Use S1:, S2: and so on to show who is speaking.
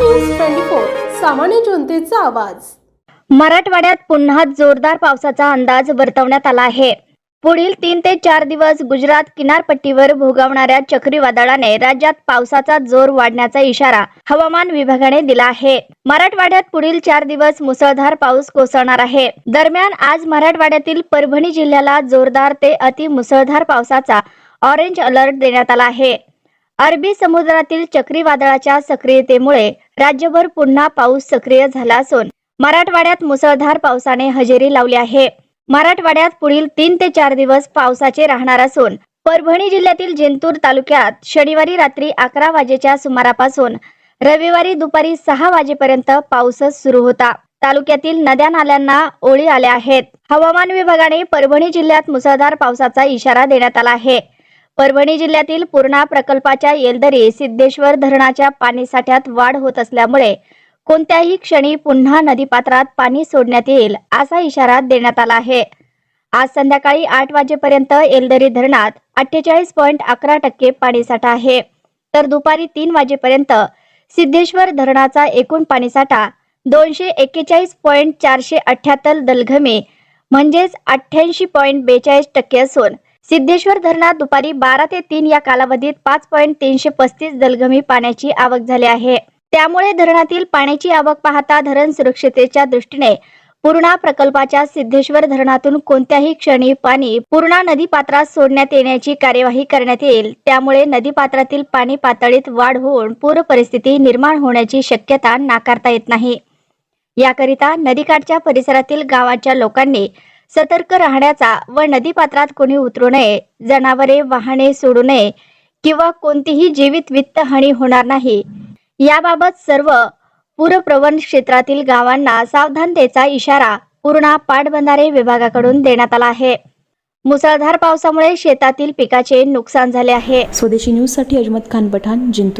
S1: News twenty four सामान्य जनतेचा आवाज.
S2: मराठवाड्यात पुन्हा जोरदार पावसाचा अंदाज वर्तवण्यात आला आहे. पुढील तीन ते चार दिवस गुजरात किनारपट्टीवर भोगावणाऱ्या चक्रीवादळाने राज्यात पावसाचा जोर वाढण्याचा इशारा हवामान विभागाने दिला आहे. मराठवाड्यात पुढील चार दिवस मुसळधार पाऊस कोसळणार आहे. दरम्यान आज मराठवाड्यातील परभणी जिल्ह्याला जोरदार ते अति मुसळधार पावसाचा ऑरेंज अलर्ट देण्यात आला आहे. अरबी समुद्रातील चक्रीवादळाच्या सक्रियतेमुळे राज्यभर पुन्हा पाऊस सक्रिय झाला असून मराठवाड्यात मुसळधार पावसाने हजेरी लावली आहे. मराठवाड्यात पुढील तीन ते चार दिवस पावसाचे राहणार असून परभणी जिल्ह्यातील जिंतूर तालुक्यात शनिवारी रात्री अकरा वाजेच्या सुमारापासून रविवारी दुपारी सहा वाजेपर्यंत पाऊसच सुरू होता. तालुक्यातील नद्या नाल्यांना ओळी आल्या आहेत. हवामान विभागाने परभणी जिल्ह्यात मुसळधार पावसाचा इशारा देण्यात आला आहे. परभणी जिल्ह्यातील पूर्णा प्रकल्पाच्या येलदरी सिद्धेश्वर धरणाच्या पाणीसाठ्यात वाढ होत असल्यामुळे कोणत्याही क्षणी पुन्हा नदीपात्रात पाणी सोडण्यात येईल असा इशारा देण्यात आला आहे. आज संध्याकाळी आठ वाजेपर्यंत येलदरी धरणात अठ्ठेचाळीस पॉईंट अकरा टक्के पाणीसाठा आहे. तर दुपारी तीन वाजेपर्यंत सिद्धेश्वर धरणाचा एकूण पाणीसाठा दोनशे एक्केचाळीस पॉईंट चारशे अठ्ठ्याहत्तर दलघमे म्हणजेच अठ्ठ्याऐंशी पॉईंट बेचाळीस टक्के असून सिद्धेश्वर धरणात दुपारी बारा ते तीन या कालावधीत पाच पॉईंट तीनशे पस्तीस दलगमी पाण्याची आवक झाली आहे. त्यामुळे धरणातील पाण्याची आवक पाहता धरण सुरक्षितेच्या दृष्टीने पूर्णा प्रकल्पाच्या सिद्धेश्वर धरणातून कोणत्याही क्षणी पाणी पूर्णा नदी पात्रात सोडण्यात येण्याची कार्यवाही करण्यात येईल. त्यामुळे नदी पात्रातील पाणी पातळीत वाढ होऊन पूर परिस्थिती निर्माण होण्याची शक्यता नाकारता येत नाही. याकरिता नदीकाठच्या परिसरातील गावाच्या लोकांनी सतर्क राहण्याचा व नदीपात्रात कोणी उतरू नये जनावरे वाहने सोडू नये किंवा कोणतीही जीवित वित्त हानी होणार नाही. याबाबत सर्व पूरप्रवण क्षेत्रातील गावांना सावधानतेचा इशारा पूर्णा पाटबंधारे विभागाकडून देण्यात आला आहे. मुसळधार पावसामुळे शेतातील पिकाचे नुकसान झाले आहे.
S3: स्वदेशी न्यूजसाठी अजमत खान पठाण जिंतूर.